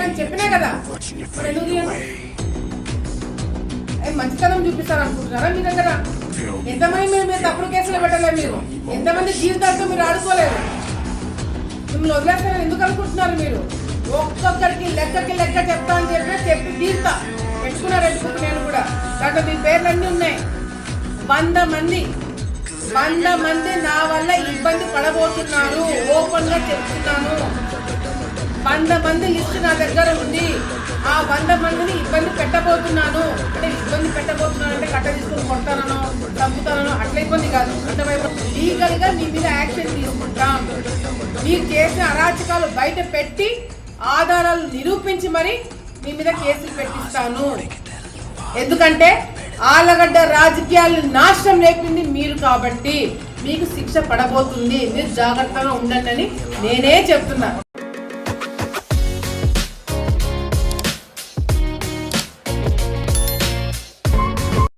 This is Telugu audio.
చేస్తానని చెప్పినా కదా. మంచితనం చూపిస్తారు అనుకుంటున్నారా మీ దగ్గర? ఎంతమంది మీరు మీరు తప్పుడు కేసులు పెట్టలేదు మీరు? ఎంతమంది జీవితాలతో మీరు ఆడుకోలేదు? మిమ్మల్ని వదిలేస్తారని ఎందుకు అనుకుంటున్నారు మీరు? ఒక్కొక్కరికి లెక్కకి లెక్క చెప్తా అని చెప్పి చెప్పి తీస్తా. పెట్టుకున్నారు అనుకుంటున్నాను నేను కూడా. దాంట్లో మీ పేర్లన్నీ ఉన్నాయి. వంద మంది. వంద మంది నా వల్ల ఇబ్బంది పడబోతున్నారు. ఓపెన్గా చెప్తున్నాను. వంద మంది లిస్ట్ నా దగ్గర ఉంది. ఆ వంద మందిని ఇబ్బంది పెట్టబోతున్నాను. అంటే ఇబ్బంది పెట్టబోతున్నాను అంటే కట్ట తీసుకుని కొడతానో తప్పుతానో అట్లా ఇబ్బంది కాదు. అర్థమైపో లీగల్గా మీ మీద యాక్షన్ తీసుకుంటాం. మీరు చేసిన అరాచకాలు బయట పెట్టి ఆధారాలు నిరూపించి మరి మీ మీద కేసులు పెట్టిస్తాను. ఎందుకంటే ఆలగడ్డ రాజకీయాలు నాశనం లేపింది మీరు కాబట్టి మీకు శిక్ష పడబోతుంది. మీరు జాగ్రత్తగా ఉండండి అని నేనే చెప్తున్నా.